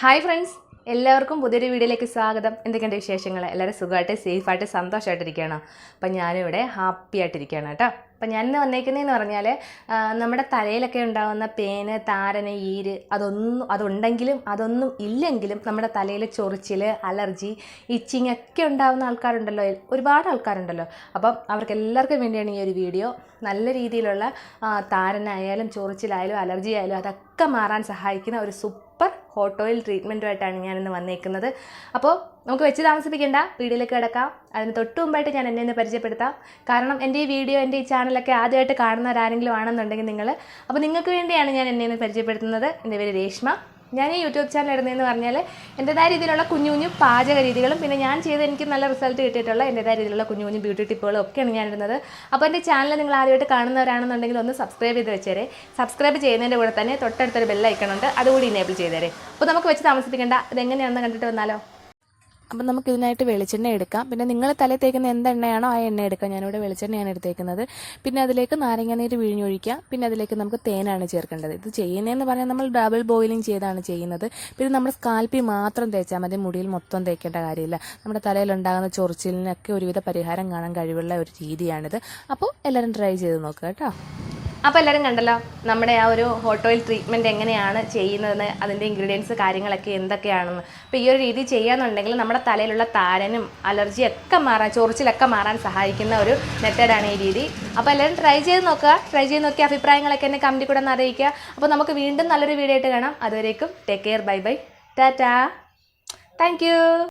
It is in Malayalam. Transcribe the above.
ഹായ് ഫ്രണ്ട്സ് എല്ലാവർക്കും പുതിയൊരു വീഡിയോയിലേക്ക് സ്വാഗതം. എന്തൊക്കെയുണ്ട് വിശേഷങ്ങൾ എല്ലാവരും സുഖമായിട്ട് സേഫായിട്ട് സന്തോഷമായിട്ടിരിക്കുകയാണ് അപ്പം ഞാനിവിടെ ഹാപ്പി ആയിട്ടിരിക്കുകയാണ് കേട്ടോ. അപ്പം ഞാൻ ഇന്ന് വന്നേക്കുന്നതെന്ന് പറഞ്ഞാൽ നമ്മുടെ തലയിലൊക്കെ ഉണ്ടാകുന്ന പേന് താരന് ഈര് അതൊന്നും അതുണ്ടെങ്കിലും അതൊന്നും ഇല്ലെങ്കിലും നമ്മുടെ തലയിൽ ചൊറിച്ചിൽ അലർജി ഇച്ചിങ് ഒക്കെ ഉണ്ടാകുന്ന ആൾക്കാരുണ്ടല്ലോ. ഒരുപാട് ആൾക്കാരുണ്ടല്ലോ. അപ്പം അവർക്ക് എല്ലാവർക്കും വേണ്ടിയാണ് ഈ ഒരു വീഡിയോ. നല്ല രീതിയിലുള്ള താരനായാലും ചൊറിച്ചിലായാലും അലർജി ആയാലും അതൊക്കെ മാറാൻ സഹായിക്കുന്ന ഒരു സൂപ്പർ ഹോട്ട് ഓയിൽ ട്രീറ്റ്മെന്റുമായിട്ടാണ് ഞാനിന്ന് വന്നേക്കുന്നത്. അപ്പോൾ നമുക്ക് വെച്ച് താമസിപ്പിക്കേണ്ട. വീഡിയോയിലേക്ക് കിടക്കാം. അതിന് തൊട്ട് മുമ്പായിട്ട് ഞാൻ എന്നെ ഒന്ന് പരിചയപ്പെടുത്താം. കാരണം എന്റെ ഈ വീഡിയോ എന്റെ ഈ ചാനലൊക്കെ ആദ്യമായിട്ട് കാണുന്നവരാരെങ്കിലും ആണെന്നുണ്ടെങ്കിൽ നിങ്ങൾ അപ്പോൾ നിങ്ങൾക്ക് വേണ്ടിയാണ് ഞാൻ എന്നെ ഒന്ന് പരിചയപ്പെടുത്തുന്നത്. എന്റെ പേര് രേഷ്മ. ഞാൻ ഈ യൂട്യൂബ് ചാനൽ ഇടുന്നതെന്ന് പറഞ്ഞാൽ എന്റെതായ രീതിയിലുള്ള കുഞ്ഞു കുഞ്ഞു പാചക രീതികളും പിന്നെ ഞാൻ ചെയ്ത് എനിക്ക് നല്ല റിസൾട്ട് കിട്ടിയിട്ടുള്ള എന്റെതായ രീതിയിലുള്ള കുഞ്ഞു കുഞ്ഞു ബ്യൂട്ടി ടിപ്പുകളും ഒക്കെയാണ് ഞാൻ ഇടുന്നത് അപ്പോൾ എന്റെ ചാനൽ നിങ്ങൾ ആദ്യമായിട്ട് കാണുന്നവരാണെന്നുണ്ടെങ്കിൽ ഒന്ന് സബ്സ്ക്രൈബ് ചെയ്ത് വെച്ചേരെ. സബ്സ്ക്രൈബ് ചെയ്യുന്നതിന്റെ കൂടെ തന്നെ തൊട്ടടുത്തൊരു ബെല്ലൈക്കണുണ്ട് അതുകൂടി ഇനേബിൾ ചെയ്തേരെ. അപ്പോൾ നമുക്ക് വെച്ച് താമസിപ്പിക്കേണ്ട. ഇതെങ്ങനെയാണെന്ന് കണ്ടിട്ട് വന്നാലോ? അപ്പം നമുക്ക് ഇതിനായിട്ട് വെളിച്ചെണ്ണ എടുക്കാം. പിന്നെ നിങ്ങൾ തലയിൽ തേക്കുന്ന എന്ത് എണ്ണയാണോ ആ എണ്ണ എടുക്കാം. ഞാനിവിടെ വെളിച്ചെണ്ണയാണ് എടുത്തേക്കുന്നത്. പിന്നെ അതിലേക്ക് നാരങ്ങാനീര് പിഴിഞ്ഞൊഴിക്കുക പിന്നെ അതിലേക്ക് നമുക്ക് തേനാണ് ചേർക്കേണ്ടത്. ഇത് ചെയ്യുന്നതെന്ന് പറഞ്ഞാൽ നമ്മൾ ഡബിൾ ബോയിലിംഗ് ചെയ്താണ് ചെയ്യുന്നത്. പിന്നെ നമ്മുടെ സ്കാൽപ്പി മാത്രം തേച്ചാൽ മതി. മുടിയിൽ മൊത്തം തേക്കേണ്ട കാര്യമില്ല. നമ്മുടെ തലയിലുണ്ടാകുന്ന ചൊറിച്ചിലിനൊക്കെ ഒരുവിധ പരിഹാരം കാണാൻ കഴിവുള്ള ഒരു രീതിയാണിത്. അപ്പോൾ എല്ലാവരും ട്രൈ ചെയ്ത് നോക്കുക കേട്ടോ. അപ്പോൾ എല്ലാവരും കണ്ടല്ലോ നമ്മുടെ ആ ഒരു ഹോട്ട് ഓയിൽ ട്രീറ്റ്മെന്റ് എങ്ങനെയാണ് ചെയ്യുന്നതെന്ന് അതിന്റെ ഇൻഗ്രീഡിയൻസ് കാര്യങ്ങളൊക്കെ എന്തൊക്കെയാണെന്ന്. അപ്പോൾ ഈ ഒരു രീതി ചെയ്യാന്നുണ്ടെങ്കിൽ നമ്മുടെ തലയിലുള്ള താരനും അലർജിയും ഒക്കെ മാറാൻ ചൊറിച്ചിലൊക്കെ മാറാൻ സഹായിക്കുന്ന ഒരു മെത്തേഡാണ് ഈ രീതി. അപ്പോൾ എല്ലാവരും ട്രൈ ചെയ്ത് നോക്കുക. ട്രൈ ചെയ്ത് നോക്കി അഭിപ്രായങ്ങളൊക്കെ എന്നെ കമന്റിൽ കൂടെ അറിയിക്കുക. അപ്പോൾ നമുക്ക് വീണ്ടും നല്ലൊരു വീഡിയോ ആയിട്ട് കാണാം. അതുവരേക്കും take care bye bye tata thank